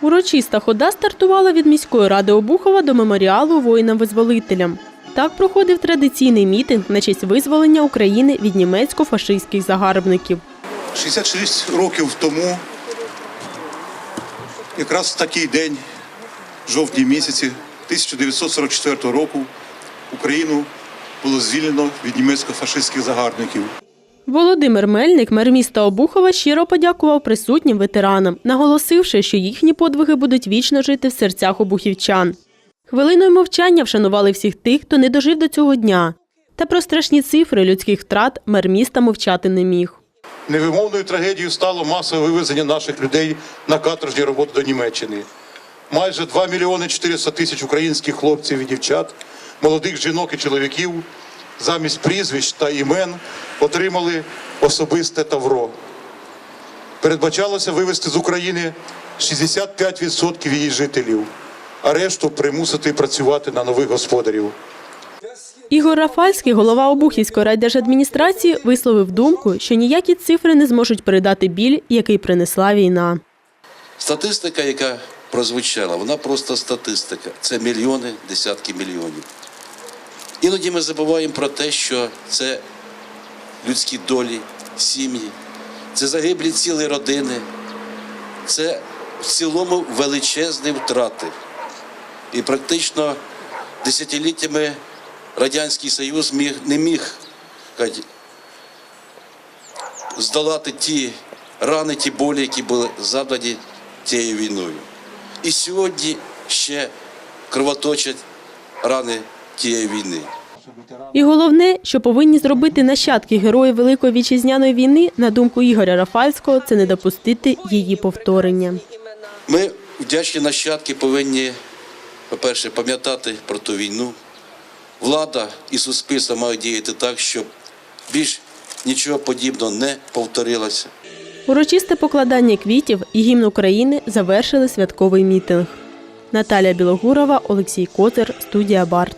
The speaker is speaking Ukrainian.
Урочиста хода стартувала від міської ради Обухова до меморіалу воїнам-визволителям. Так проходив традиційний мітинг на честь визволення України від німецько-фашистських загарбників. 66 років тому, якраз в такий день, жовтні місяці 1944 року, Україну було звільнено від німецько-фашистських загарбників. Володимир Мельник, мер міста Обухова, щиро подякував присутнім ветеранам, наголосивши, що їхні подвиги будуть вічно жити в серцях обухівчан. Хвилиною мовчання вшанували всіх тих, хто не дожив до цього дня. Та про страшні цифри людських втрат мер міста мовчати не міг. Невимовною трагедією стало масове вивезення наших людей на каторжні роботи до Німеччини. Майже 2 мільйони 400 тисяч українських хлопців і дівчат, молодих жінок і чоловіків замість прізвищ та імен отримали особисте тавро. Передбачалося вивезти з України 65% її жителів, а решту примусити працювати на нових господарів. Ігор Рафальський, голова Обухівської райдержадміністрації, висловив думку, що ніякі цифри не зможуть передати біль, який принесла війна. Статистика, яка прозвучала, вона просто статистика. Це мільйони, десятки мільйонів. Іноді ми забуваємо про те, що це людські долі, сім'ї, це загиблі цілі родини, це в цілому величезні втрати. І практично десятиліттями Радянський Союз міг, не міг здолати ті рани, ті болі, які були завдані тією війною. І сьогодні ще кровоточать рани тієї війни. І головне, що повинні зробити нащадки героїв Великої вітчизняної війни, на думку Ігоря Рафальського, це не допустити її повторення. Ми, вдячні нащадки, повинні, по-перше, пам'ятати про ту війну. Влада і суспільство мають діяти так, щоб більш нічого подібного не повторилося. Урочисте покладання квітів і гімн України завершили святковий мітинг. Наталія Білогурова, Олексій Козир, студія Барт.